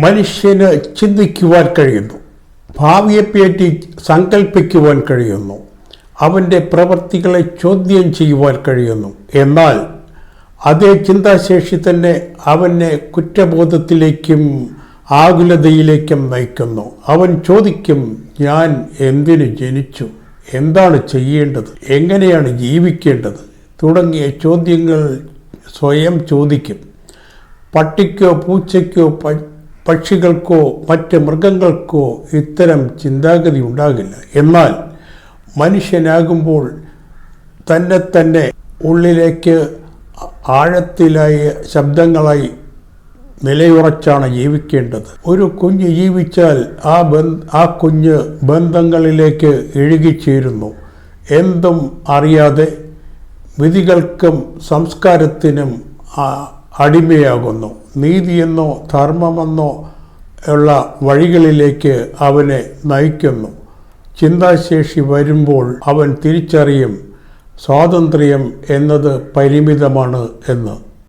മനുഷ്യന് ചിന്തിക്കുവാൻ കഴിയുന്നു. ഭാവിയെപ്പറ്റി സങ്കല്പിക്കുവാൻ കഴിയുന്നു. അവന്റെ പ്രവൃത്തികളെ ചോദ്യം ചെയ്യുവാൻ കഴിയുന്നു. എന്നാൽ അതേ ചിന്താശേഷി തന്നെ അവനെ കുറ്റബോധത്തിലേക്കും ആകുലതയിലേക്കും നയിക്കുന്നു. അവൻ ചോദിക്കും ഞാൻ എന്തിനു ജനിച്ചു? എന്താണ് ചെയ്യേണ്ടത്? എങ്ങനെയാണ് ജീവിക്കേണ്ടത്? തുടങ്ങിയ ചോദ്യങ്ങൾ സ്വയം ചോദിക്കും. പട്ടിക്കോ പൂച്ചയ്ക്കോ പക്ഷികൾക്കോ മറ്റ് മൃഗങ്ങൾക്കോ ഇത്തരം ചിന്താഗതി ഉണ്ടാകില്ല. എന്നാൽ മനുഷ്യനാകുമ്പോൾ തന്നെ തന്നെ ഉള്ളിലേക്ക് ആഴത്തിലായ ശബ്ദങ്ങളായി നിലയുറച്ചാണ് ജീവിക്കേണ്ടത്. ഒരു കുഞ്ഞ് ജീവിച്ചാൽ ആ ബന്ധ ആ കുഞ്ഞ് ബന്ധങ്ങളിലേക്ക് എഴുകിച്ചേരുന്നു എന്തും അറിയാതെ വിധികൾക്കും സംസ്കാരത്തിനും അടിമയാകുന്നു. നീതിയെന്നോ ധർമ്മമെന്നോ ഉള്ള വഴികളിലേക്ക് അവനെ നയിക്കുന്നു. ചിന്താശേഷി വരുമ്പോൾ അവൻ തിരിച്ചറിയും സ്വാതന്ത്ര്യം എന്നത് പരിമിതമാണ് എന്ന്.